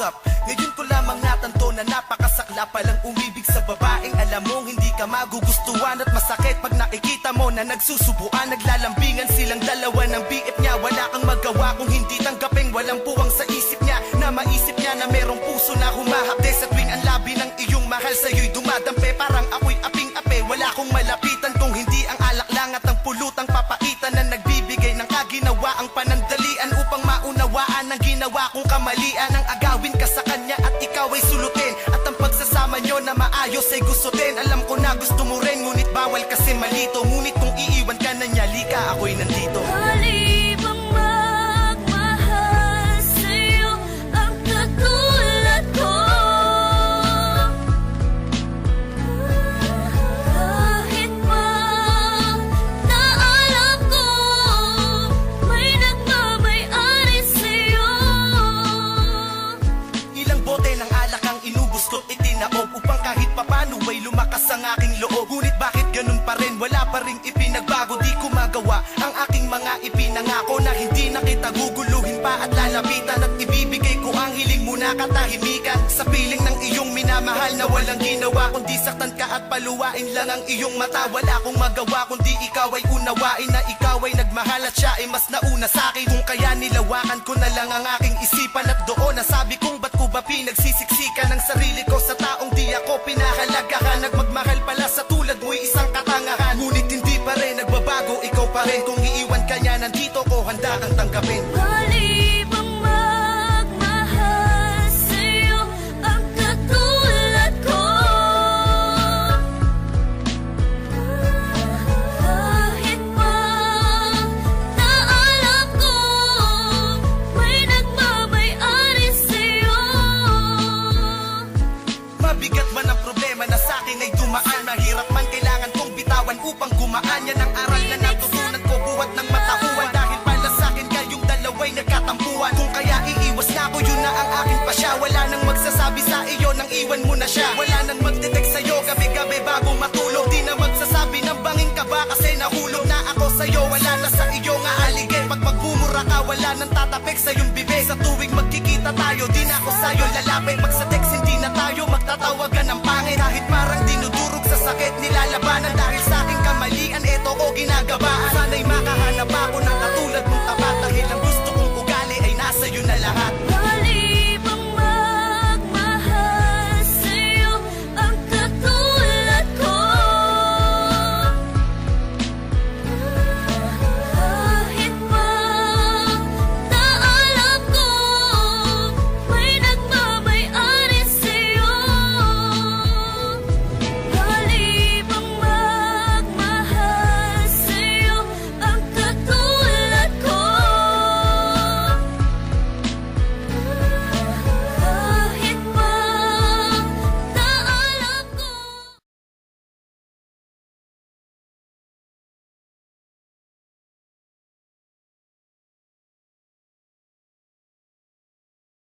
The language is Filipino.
up? Ngayon ko lamang natanto na napakasakla palang umibig sa babaeng Alam mong hindi ka magugustuhan at masakit. Pag nakikita mo na nagsusubuan Naglalambingan silang dalawa ng biip niya. Wala kang magawa kung hindi tanggapin Walang puwang sa isip niya. Na maisip niya na merong puso na humahapde Sa tuwing ang labi ng iyong mahal. Sa'yo'y dumadampe Parang ako'y aping-ape. Wala kong malapitan kung hindi ang alak lang At ang pulutang maayos ay gustutin Alam ko na gusto mo rin ngunit bawal kasi malito. Ngunit wala pa rin ipinagbago Di ko magawa ang aking mga ipinangako Na hindi na kita guguluhin pa at lalapitan At ibibigay ko ang hiling mo na katahimikan. Sa piling ng iyong minamahal na walang ginawa Kundi saktan ka at paluwain lang ang iyong mata. Wala akong magawa kundi ikaw ay unawain Na ikaw ay nagmahal at siya ay mas nauna sa akin. Kung kaya nilawakan ko na lang ang aking pa rin. Kung iiwan ka niya nandito ko, handa kang tanggapin. Halibang magmahal sa'yo ang katulad ko. Kahit pa na alam ko may nagmamay-ari sa'yo. Mabigat man ang problema na sa akin ay dumaan. Mahirap man kailangan kong bitawan upang gumaan Yan pa siya. Wala nang magsasabi sa iyo nang iwan mo na siya. Wala nang magdetect sa'yo gabi-gabi bago matulog. Di na magsasabi ng bangin ka ba kasi nahulog na ako sa'yo. Wala na sa iyo nga aligay Pag magmumura ka wala nang tatapik sa iyong bibig. Sa tuwing magkikita tayo di na ako sa'yo lalapit. Pag sa text hindi na tayo magtatawagan ng pangit. Kahit parang dinudurog sa sakit nilalabanan. Dahil sa aking kamalian eto ko ginagabaan. Sana'y makahanap ako ng katulad mong tapat. Dahil ang gusto kong ugali ay nasa iyo na lahat.